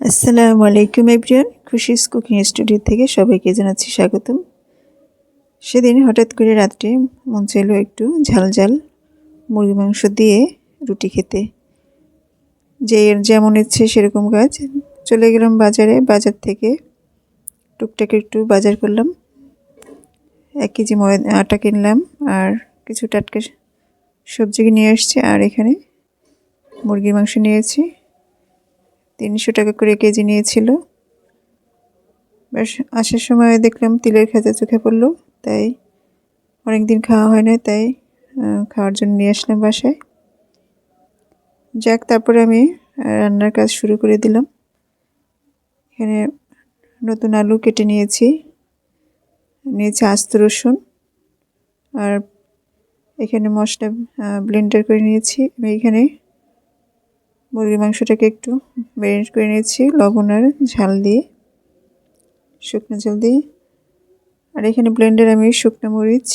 আসসালামু আলাইকুম everyone, Khushi's cooking studio থেকে সবাইকে জানাচ্ছি স্বাগতম। সেদিন হঠাৎ করে রাত্রে মন চাইলো একটু ঝাল ঝাল মুরগি মাংস দিয়ে রুটি খেতে। যে যেমন ইচ্ছে সেরকম কাজ। চলে গেলাম বাজারে, বাজার থেকে টুকটাক একটু বাজার করলাম। এক কেজি ময়দা আটা কিনলাম আর কিছু টাটকা সবজি নিয়ে আসছি আর এখানে মুরগির মাংস নিয়েছি তিনশো টাকা করে কেজি নিয়েছিল। আসার সময় দেখলাম তিলের খাজা চোখে পড়ল, তাই অনেক দিন খাওয়া হয় না তাই খাওয়ার জন্য নিয়ে আসলাম বাসায়। যাক, তারপরে আমি রান্নার কাজ শুরু করে দিলাম। এখানে নতুন আলু কেটে নিয়েছি নিয়েছি আস্ত রসুন, আর এখানে মশলা ব্লেন্ডার করে নিয়েছি। আমি এখানে মুরগির মাংসটাকে একটু ম্যারিনেট করে নিয়েছি লবণ আর ঝাল দিয়ে, শুকনো ঝাল দিয়ে। আর এখানে ব্লেন্ডার আমি শুকনো মরিচ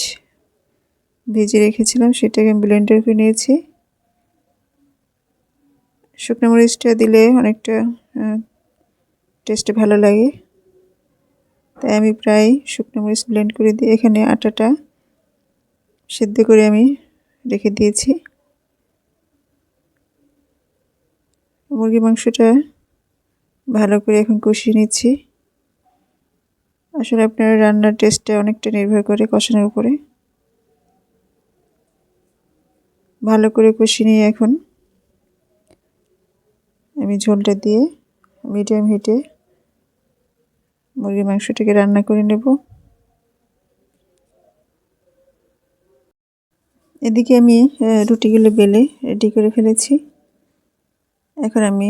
ভেজে রেখেছিলাম, সেটাকে আমি ব্লেন্ডার করে নিয়েছি। শুকনো মরিচটা দিলে অনেকটা টেস্টে ভালো লাগে। তাই আমি প্রায় শুকনো মরিচ ব্লেন্ড করে দিয়ে এখানে আটাটা সেদ্ধ করে আমি রেখে দিয়েছি। মুরগি মাংসটা ভালো করে এখন কষিয়ে নিচ্ছি। আসলে আপনার রান্নার টেস্টটা অনেকটা নির্ভর করে কষানোর উপরে। ভালো করে কষিয়ে নিয়ে এখন আমি ঝোলটা দিয়ে মিডিয়াম হিটে মুরগির মাংসটাকে রান্না করে নেব। এদিকে আমি রুটিগুলো বেলে রেডি করে ফেলেছি। এখন আমি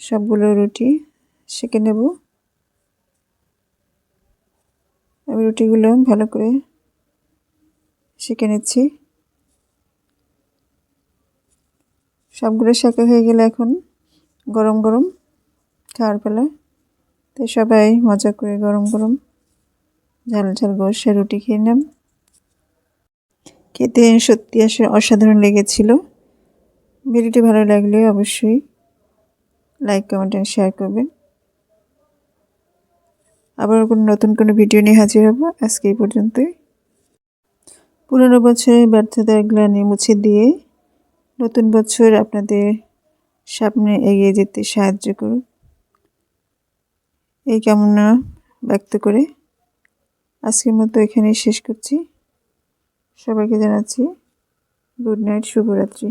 সবগুলো রুটি সেঁকে নেব। আমি রুটিগুলো ভালো করে সেঁকে নিচ্ছি। সবগুলো শেখা হয়ে গেলে এখন গরম গরম খাওয়ার বেলা তাই সবাই মজা করে গরম গরম ঝাল ঝাল বসে রুটি খেয়ে নেন। খেতে সত্যি আসলে অসাধারণ লেগেছিল। ভিডিওটি ভালো লাগলে অবশ্যই লাইক কমেন্ট অ্যান্ড শেয়ার করবেন। আবার কোনো নতুন কোনো ভিডিও নিয়ে হাজির হব। আজকে এই পর্যন্তই। পুরনো বছরের ব্যর্থতার গ্লানি মুছে দিয়ে নতুন বছর আপনাদের সামনে এগিয়ে যেতে সাহায্য করুন। এই কামনা ব্যক্ত করে আজকের মতো এখানেই শেষ করছি। সবাইকে জানাচ্ছি গুড নাইট শুভরাত্রি।